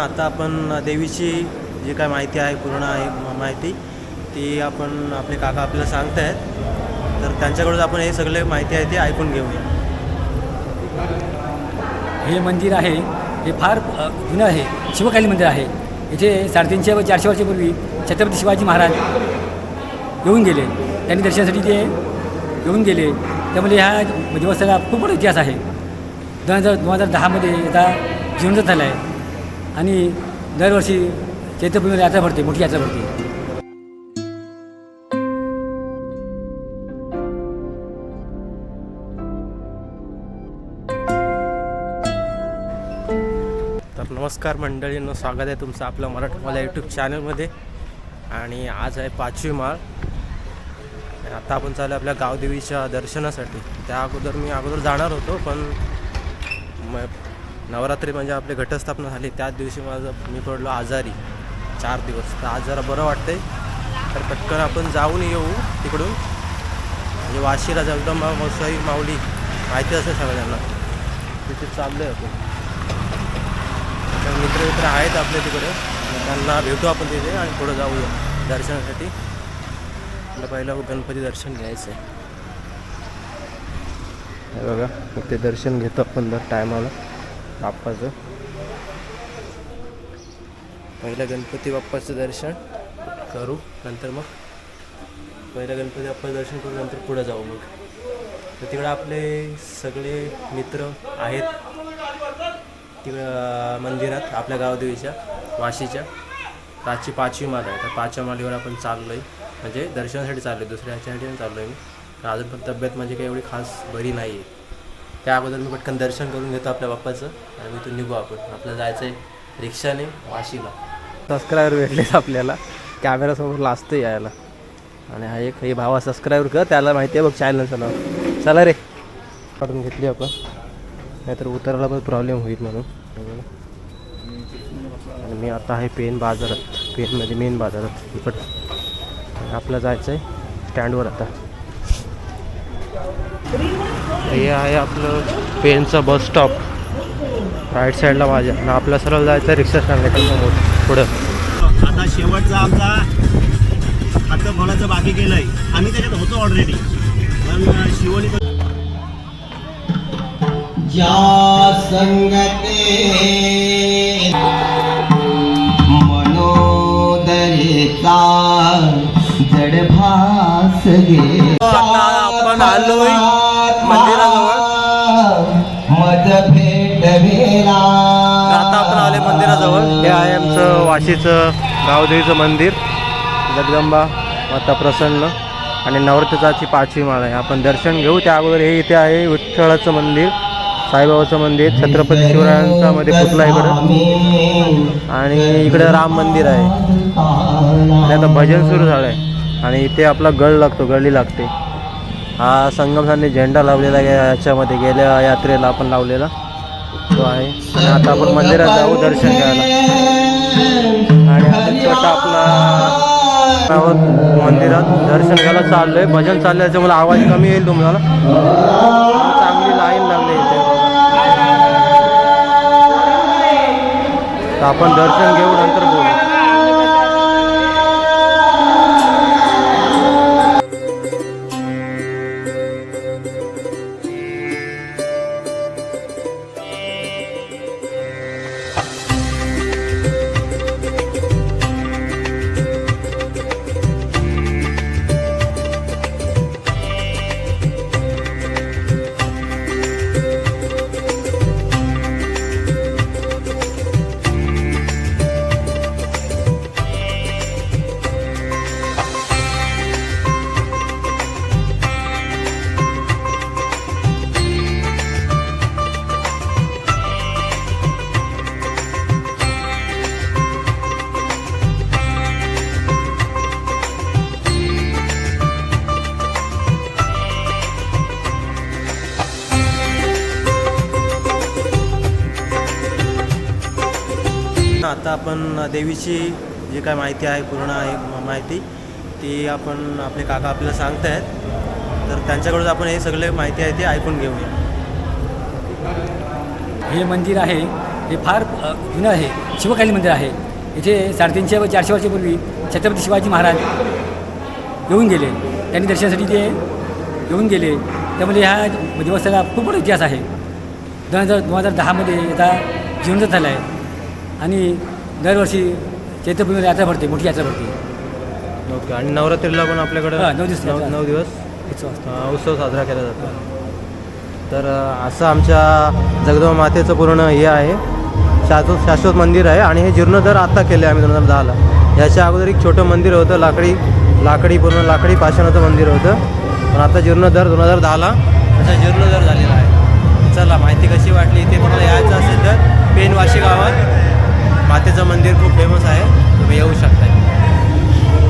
आता आपण देवीची जी काय माहिती आहे पूर्ण आहे माहिती ती आपण आपले काका आपल्याला सांगत आहेत तर त्यांच्याकडून आपण हे सगळे माहिती आहे ती ऐकून घेऊया. हे मंदिर आहे हे फार जुनं आहे शिवकाली मंदिर आहे. इथे साडेतीनशे व चारशे वर्षापूर्वी छत्रपती शिवाजी महाराज येऊन गेले. त्यांनी दर्शनासाठी ते येऊन गेले. त्यामुळे ह्या देवस्थानाला खूप मोठा इतिहास आहे. दोन हजार दोन हजार दहामध्ये आता जीवनच झालं आहे. आणि दरवर्षी चैत्रपूर्णिमेला यात्रा भरते मोठी यात्रा भरते. तर नमस्कार मंडळींनो स्वागत आहे तुमचं आपलं मराठवाला यूट्यूब चॅनलमध्ये आणि आज आहे पाचवी माळ. आणि आता आपण चालू आपल्या गावदेवीच्या दर्शनासाठी. त्या अगोदर मी अगोदर जाणार होतो पण म नवरात्री म्हणजे आपली घटस्थापना झाली. त्याच दिवशी माझं मी पडलो आजारी. चार दिवस. तर आज जरा बरं वाटतंय. तर पटकन आपण जाऊन येऊ तिकडून. म्हणजे वाशीला जगदंबा मसाई माऊली माहिती असेल सगळ्यांना. तिथे चाललो आहे आपण. तर मित्र मित्र आहेत आपल्या तिकडे. मग त्यांना भेटू आपण तिथे आणि पुढं जाऊया दर्शनासाठी. आपलं पहिलं गणपती दर्शन घ्यायचं आहे हे बघा मग ते दर्शन घेतो आपण दर टायमाला बाप्पाचं. पहिलं गणपती बाप्पाचं दर्शन. करू नंतर मग? पहिलं गणपती बाप्पाचं दर्शन करू नंतर पुढं जाऊ मग. तर तिकडं आपले सगळे मित्र आहेत. तिकडं मंदिरात आपल्या गावदेवीच्या वाशीच्या. रातची पाचवी माल आहे. तर पाचव्या मालीवर आपण चाललो आहे म्हणजे दर्शनासाठी चाललो आहे दुसऱ्या ह्याच्यासाठी पण चाललो आहे मी अजून पण तब्येत म्हणजे काही एवढी खास बरी नाही आहे त्या अगोदर मी पटकन दर्शन करून घेतो आपल्या बाप्पाचं आणि मी इथून निघू आपण. आपल्याला जायचं आहे रिक्षाने वाशीला. सबस्क्रायबर भेटलेच आपल्याला. कॅमेरासमोर लाजतं यायला. आणि हा एक हे भावा सबस्क्राईबर कर त्याला माहिती आहे बघ चॅनलचं नाव. चला रे. काढून घेतली आपण. नाहीतर उतरायला पण प्रॉब्लेम होईल म्हणून. आणि मी आता आहे पेन बाजारात. पेनमध्ये मेन बाजारात. इकडं. आपलं जायचं आहे स्टँडवर आता. हे आहे आपलं पेनचं बस स्टॉप राईट साईडला माझ्या आणि आपल्या सरळ जायचं आहे रिक्षा स्टँड समोर पुढं. आता शेवटचा आमचा हातं फळाचं बाकी केलंय. आम्ही त्याच्यात होतो ऑलरेडी पण शिवणी ज्या संगते मनोदरेचा जडभास गे आता आपण आलोय. हे आहे आमचं वाशीचं गावदेवीचं मंदिर. जगदंबा माता प्रसन्न आणि नवरात्राची पाचवी माळ आहे. आपण दर्शन घेऊ. त्या अगोदर हे इथे आहे विठ्ठलाचं मंदिर साईबाबाचं मंदिर छत्रपती शिवरायांचा मध्ये पुतला इकडं. आणि इकडे राम मंदिर आहे. आणि आता भजन सुरू झालं आहे आणि इथे आपला गळ लागतो गळी लागते. हा संगमसांनी झेंडा लावलेला आहे याच्यामध्ये गेल्या यात्रेला आपण लावलेला. तो आहे. आणि आता आपण मंदिरात जाऊ दर्शन घ्यायला. आणि आता छोटा आपला मंदिरात दर्शन घ्यायला चाललोय. भजन चाललंय मला आवाज कमी येईल तुम्हाला. चांगली लाईन लागली इथे. आपण दर्शन घेऊ आपण देवीची जी काय माहिती आहे पूर्ण आहे माहिती ती आपण आपले काका आपल्याला सांगत आहेत तर त्यांच्याकडून आपण हे सगळे माहिती आहे ते ऐकून घेऊया. हे मंदिर आहे हे फार जुनं आहे शिवकालीन मंदिर आहे. इथे साडेतीनशे व चारशे वर्षापूर्वी छत्रपती शिवाजी महाराज येऊन गेले. त्यांनी दर्शनासाठी ते येऊन गेले. त्यामुळे ह्या देवस्थानाला खूप मोठा इतिहास आहे. दोन हजार दोन हजार दहामध्ये आता जीवनच झालं आहे. आणि दरवर्षी चैत्रपूर्णिमेला यात्रा भरते मोठी यात्रा भरते. ओके आणि नवरात्रीला पण आपल्याकडं हां, नऊ दिवस नऊ दिवस? उत्सव असतो. अ, उत्सव साजरा केला जातो. तर अ, असं आमच्या जगदंबा मातेचं पूर्ण हे आहे. शाश्वत शाश्वत मंदिर आहे आणि हे जीर्णोद्धार आत्ता केले आम्ही दोन हजार दहाला. याच्या अगोदर एक छोटं मंदिर होतं लाकडी लाकडी पूर्ण लाकडी पाषाणाचं मंदिर होतं. पण आता जीर्णोद्धार दोन हजार दहाला असा जीर्णोद्धार झालेला आहे. चला माहिती कशी वाटली इथे तुम्हाला यायचं असेल तर पेनवाशी गावात. मातेचं मंदिर खूप फेमस आहे. तुम्ही येऊ शकता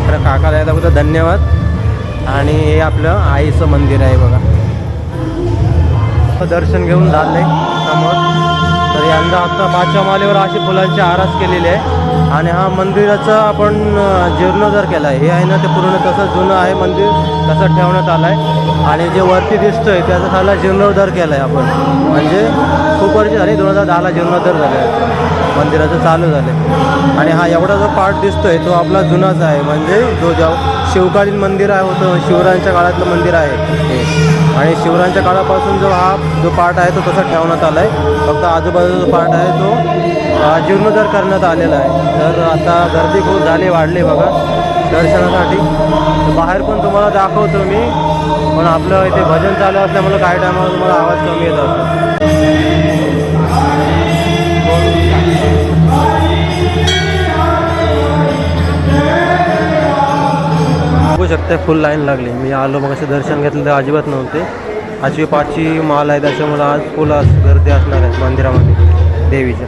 तर काकाला दादाबद्दल धन्यवाद. आणि हे आपलं आईचं मंदिर आहे बघा. दर्शन घेऊन झालंय समोर. तर यंदा आता पाचव्या मालेवर अशी फुलांची आरास केलेली आहे. आणि हा मंदिराचा आपण जीर्णोद्धार केला आहे हे आहे ना ते पूर्ण तसं जुनं आहे मंदिर तसं ठेवण्यात आलं आहे आणि जे वरती दिसतंय त्याचा खाला जीर्णोद्धार केला आहे आपण. म्हणजे खूप वर्ष झाली दोन हजार दहाला जीर्णोद्धार झाला आहे मंदिराचं चालू झालं आहे आणि हा एवढा जो पार्ट दिसतोय तो आपला जुनाच आहे. म्हणजे जो जेव्हा शिवकालीन मंदिर आहे होतं शिवरायांच्या काळातलं मंदिर आहे. हे आणि शिवरायांच्या काळापासून जो हा जो पार्ट आहे तो तसा ठेवण्यात आला आहे फक्त आजूबाजूचा जो पार्ट आहे तो जीर्णोद्धार करण्यात आलेला आहे. तर आता गर्दी खूप झाली वाढली बघा दर्शनासाठी. बाहेर पण तुम्हाला दाखवतो मी. पण आपलं इथे भजन चालू असल्यामुळे काही टायमाला तुम्हाला आवाज कमी येत असतो बघू शकता फुल लाईन लागली. मी आलो मग असे दर्शन घेतलं तर अजिबात नव्हते. आजची पाचवी माल आहे त्याच्यामुळे आज फुल आज गर्दी असणार आहे मंदिरामध्ये देवीच्या.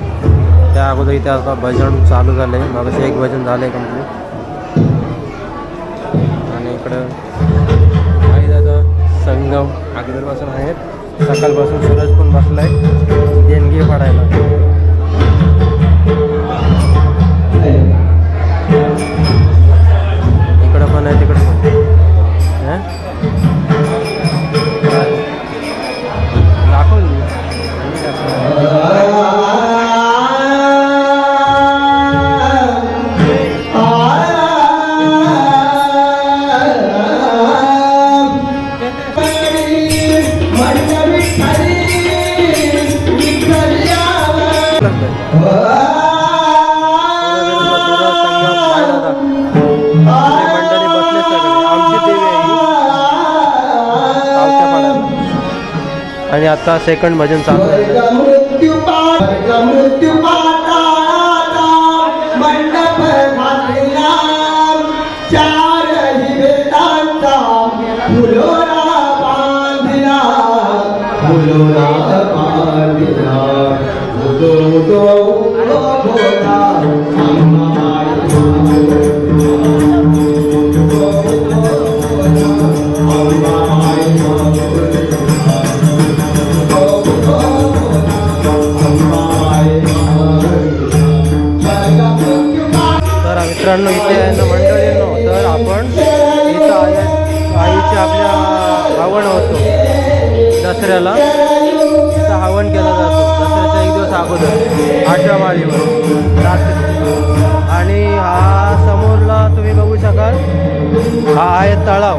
त्या अगोदर इथे आता भजन चालू झालं आहे मग एक भजन झालं आहे कंप्लीट आणि इकडं काही दादा संगम अगोदरपासून आहेत. सकाळपासून सूरज पण बसला आहे देणगी पडायला. आणि आता सेकंड भजन चालू आहे. इथं हवन केला जातो. दसऱ्याच्या एक दिवस अगोदर. आठव्या माळीवर रात्री आणि हा समोरला तुम्ही बघू शकाल. हा आहे तलाव.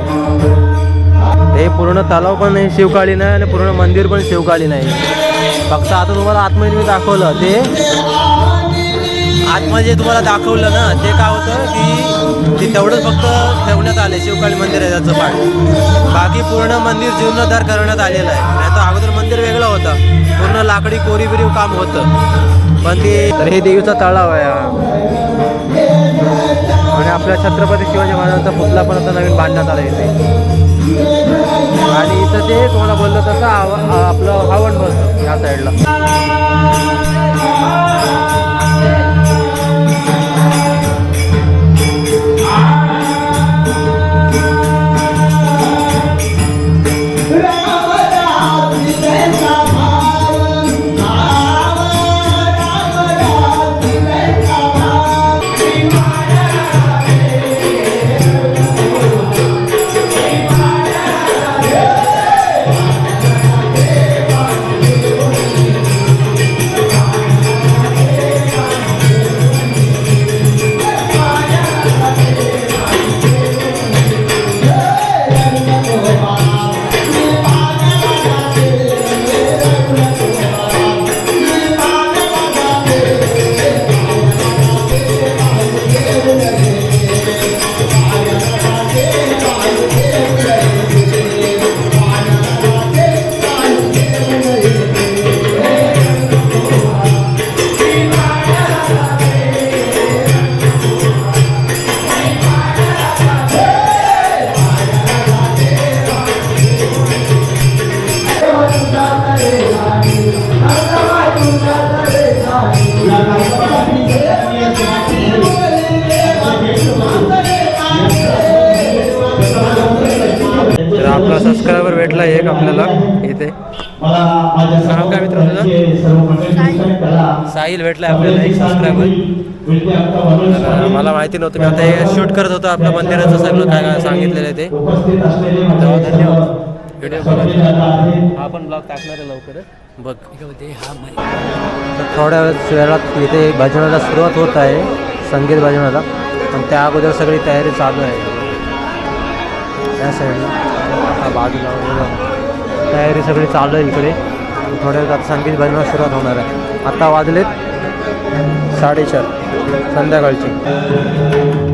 हे पूर्ण तलाव पण हे शिवकालीन आहे आणि पूर्ण मंदिर पण शिवकालीन आहे फक्त आता तुम्हाला आतमध्ये मी दाखवलं ते आतमध्ये जे तुम्हाला दाखवलं ना ते काय होतं की ते तेवढंच फक्त ठेवण्यात आले शिवकाली मंदिर आहे त्याचं पाठ. बाकी पूर्ण मंदिर जीर्णोद्धार करण्यात आलेलं आहे. नाही तर अगोदर मंदिर वेगळं होतं. पूर्ण लाकडी कोरी बिरीव काम होतं. पण ते तर हे देवीचा तळाव आहे आणि आपल्या छत्रपती शिवाजी महाराजांचा पुतला पण आता नवीन बांधण्यात आला इथे. आणि इथं ते तुम्हाला बोललं तसं आव- आपलं हवन बसतं ह्या साईडला. साहिल भेटला आपल्याला एक सबस्क्रायबर तर मला माहिती नव्हतं मी आता हे शूट करत होतो आपलं मंदिराचं सगळं काय काय सांगितलेलं आहे ते. धन्यवाद. हा पण ब्लॉग टाकणार आहे लवकरच. बघ. ते हा तर थोड्या वेळ- वेळात इथे भजनाला सुरुवात होत आहे संगीत भजनाला. पण त्या अगोदर सगळी तयारी चालू आहे. त्या साईडला बाजूला तयारी सगळी चालू आहे इकडे. थोड्या वेळात संगीत भजनाला सुरुवात होणार आहे. आता वाजलेत साडेचार संध्याकाळची.